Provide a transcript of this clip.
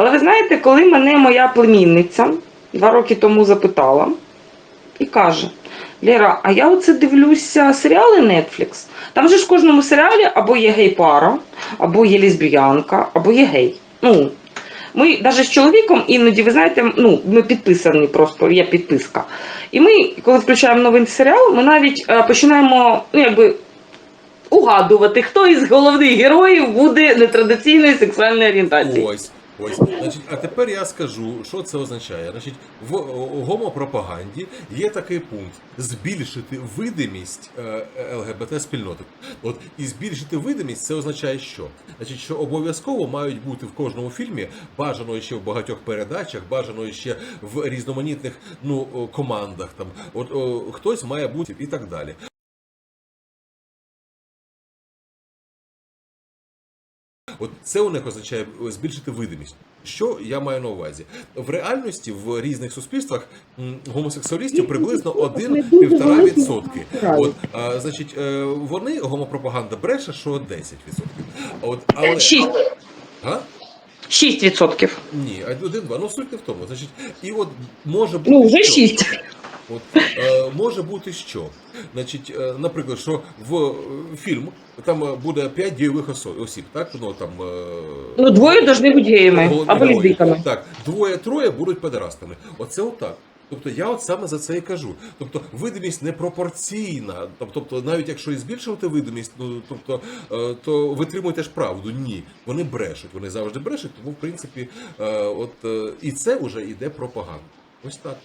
Але ви знаєте, коли мене моя племінниця два роки тому запитала і каже: Лера, а я оце дивлюся серіали Netflix. Там же ж в кожному серіалі або є гей-пара, або є лесбіянка, або є гей. Ну, ми навіть з чоловіком іноді, ви знаєте, ну, ми підписані просто, є підписка. І ми, коли включаємо новий серіал, ми навіть е, починаємо, ну, якби. Угадувати, хто із головних героїв буде нетрадиційної сексуальної орієнтації. Ось. Ось, значить, а тепер я скажу, що це означає. Значить, в гомопропаганді є такий пункт: збільшити видимість е, ЛГБТ спільноти. От і збільшити видимість це означає, що значить, що обов'язково мають бути в кожному фільмі, бажано ще в багатьох передачах, бажано ще в різноманітних ну командах. Там от о, хтось має бути і так далі. От це у них означає е, збільшити видимість. Що я маю на увазі? В реальності в різних суспільствах гомосексуалістів приблизно 1-1,5%. відсотки. От, а, значить, е, вони гомопропаганда бреше, що 10%. От, але 6, а? 6%. Ні, один-два. Ну суть не в тому. Значить, і от може бути Ну, вже що? 6. От, е, може бути що? Значить, е, наприклад, що в е, фільм там е, буде 5 дійових осо- осіб, так? Ну, там, е, Ну, двоє повинні бути геями головні або герої. лесбійками. Так, двоє-троє будуть педерастами. Оце отак. Тобто я от саме за це і кажу. Тобто видимість непропорційна. Тобто, навіть якщо і збільшувати видимість, ну тобто, е, то витримуєте ж правду. Ні, вони брешуть, вони завжди брешуть. Тому в принципі, е, от е, і це вже йде пропаганда. Ось так.